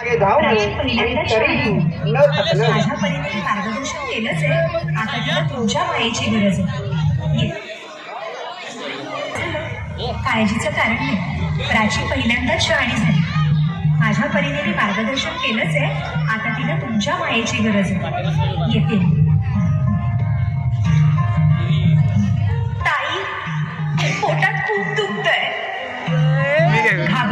मागे तरी न माझ्या परीने मार्गदर्शन केलंच आहे. आता तिला तुमच्या मायेची गरज आहे. ये. काळजीचं कारण नाही. प्राची पहिल्यांदाच शहाणी झाली. माझ्या परीने मी मार्गदर्शन केलंच आहे. आता तिला तुमच्या मायेची गरज आहे. येते. ताई पोटात खूप दुखतंय.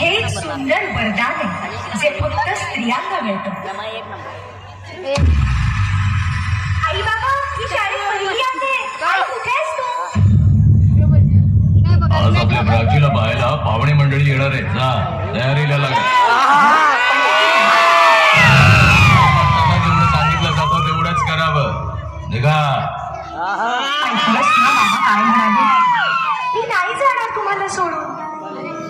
हे एक सुंदर वरदान आहे जे फक्त स्त्रियांना मिळतं. आई बाबा मी शाळेत पहिली आहे. आई कुठे आहेस तू? आज आपल्या प्राचीला पाहायला पाहुणे मंडळी येणार आहे जा तयारीला लागा. जेवढं सांगितलं जातं तेवढंच करावं. निघा. ऐकलंस ना बाबा काय म्हणाले. मी नाही जाणार तुम्हाला सोडून.